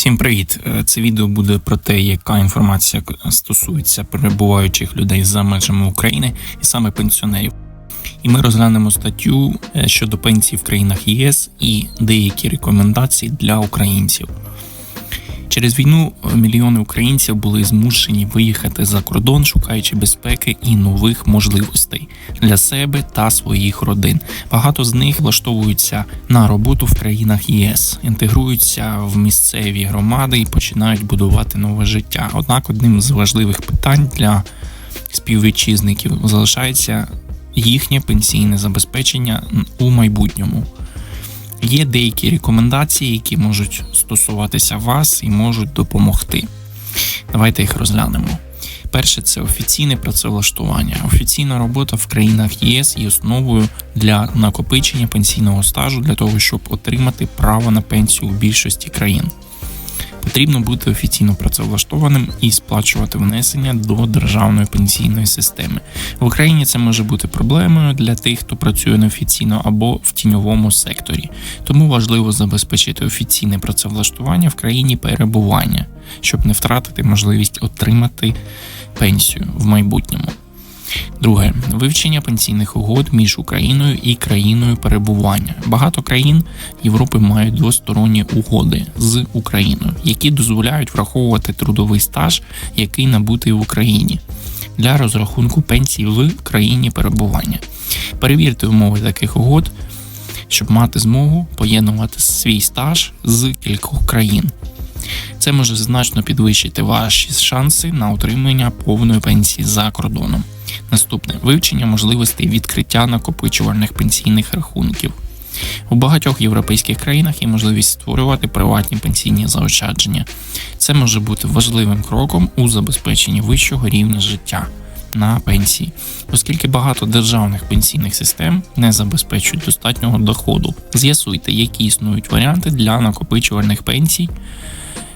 Всім привіт! Е, Це відео буде про те, яка інформація стосується перебуваючих людей за межами України і саме пенсіонерів. І ми розглянемо статтю е, щодо пенсій в країнах ЄС і деякі рекомендації для українців. Через війну мільйони українців були змушені виїхати за кордон, шукаючи безпеки і нових можливостей для себе та своїх родин. Багато з них влаштовуються на роботу в країнах ЄС, інтегруються в місцеві громади і починають будувати нове життя. Однак, одним з важливих питань для співвітчизників залишається їхнє пенсійне забезпечення у майбутньому. Є деякі рекомендації, які можуть стосуватися вас і можуть допомогти. Давайте їх розглянемо. Перше, це офіційне працевлаштування. Офіційна робота в країнах ЄС є основою для накопичення пенсійного стажу для того, щоб отримати право на пенсію у більшості країн. Потрібно бути офіційно працевлаштованим і сплачувати внесення до державної пенсійної системи. В Україні це може бути проблемою для тих, хто працює неофіційно або в тіньовому секторі. Тому важливо забезпечити офіційне працевлаштування в країні перебування, щоб не втратити можливість отримати пенсію в майбутньому. Друге вивчення пенсійних угод між Україною і країною перебування. Багато країн Європи мають двосторонні угоди з Україною, які дозволяють враховувати трудовий стаж, який набутий в Україні для розрахунку пенсій в країні перебування. Перевірте умови таких угод, щоб мати змогу поєднувати свій стаж з кількох країн. Це може значно підвищити ваші шанси на отримання повної пенсії за кордоном. Наступне вивчення можливостей відкриття накопичувальних пенсійних рахунків. У багатьох європейських країнах є можливість створювати приватні пенсійні заощадження. Це може бути важливим кроком у забезпеченні вищого рівня життя на пенсії, оскільки багато державних пенсійних систем не забезпечують достатнього доходу. З'ясуйте, які існують варіанти для накопичувальних пенсій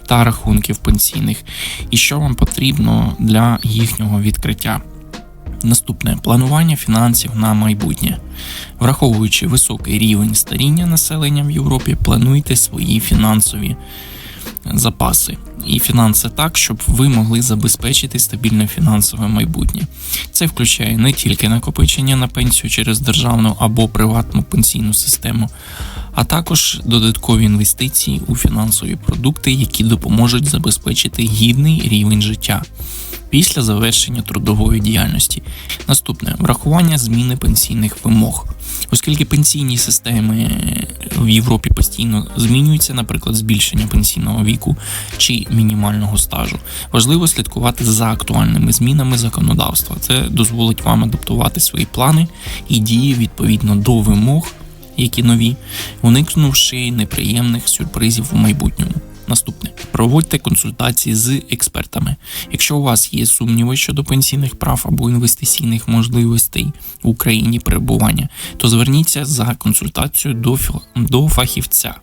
та рахунків пенсійних, і що вам потрібно для їхнього відкриття. Наступне планування фінансів на майбутнє. Враховуючи високий рівень старіння населення в Європі, плануйте свої фінансові запаси і фінанси так, щоб ви могли забезпечити стабільне фінансове майбутнє. Це включає не тільки накопичення на пенсію через державну або приватну пенсійну систему, а також додаткові інвестиції у фінансові продукти, які допоможуть забезпечити гідний рівень життя після завершення трудової діяльності. Наступне врахування зміни пенсійних вимог. Оскільки пенсійні системи в Європі постійно змінюються, наприклад, збільшення пенсійного віку чи мінімального стажу, важливо слідкувати за актуальними змінами законодавства. Це дозволить вам адаптувати свої плани і дії відповідно до вимог, які нові, уникнувши неприємних сюрпризів у майбутньому. Наступне проводьте консультації з експертами. Якщо у вас є сумніви щодо пенсійних прав або інвестиційних можливостей в Україні перебування, то зверніться за консультацією до до фахівця.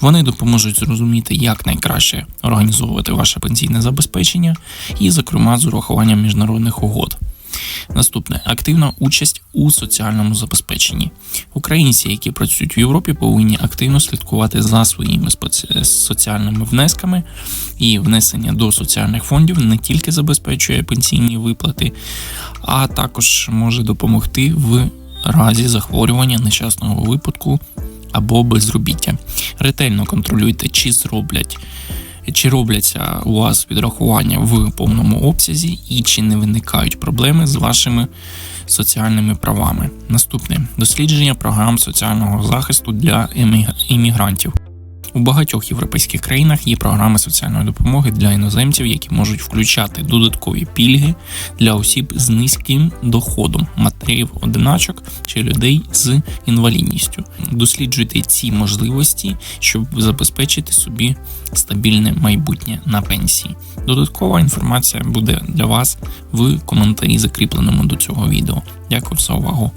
Вони допоможуть зрозуміти, як найкраще організовувати ваше пенсійне забезпечення, і, зокрема, з урахуванням міжнародних угод. Наступне активна участь у соціальному забезпеченні. Українці, які працюють в Європі, повинні активно слідкувати за своїми соціальними внесками, і внесення до соціальних фондів не тільки забезпечує пенсійні виплати, а також може допомогти в разі захворювання нещасного випадку або безробіття. Ретельно контролюйте, чи зроблять чи робляться у вас відрахування в повному обсязі, і чи не виникають проблеми з вашими соціальними правами. Наступне дослідження програм соціального захисту для іммігрантів. У багатьох європейських країнах є програми соціальної допомоги для іноземців, які можуть включати додаткові пільги для осіб з низьким доходом, матерів одиначок чи людей з інвалідністю. Досліджуйте ці можливості, щоб забезпечити собі стабільне майбутнє на пенсії. Додаткова інформація буде для вас в коментарі, закріпленому до цього відео. Дякую за увагу.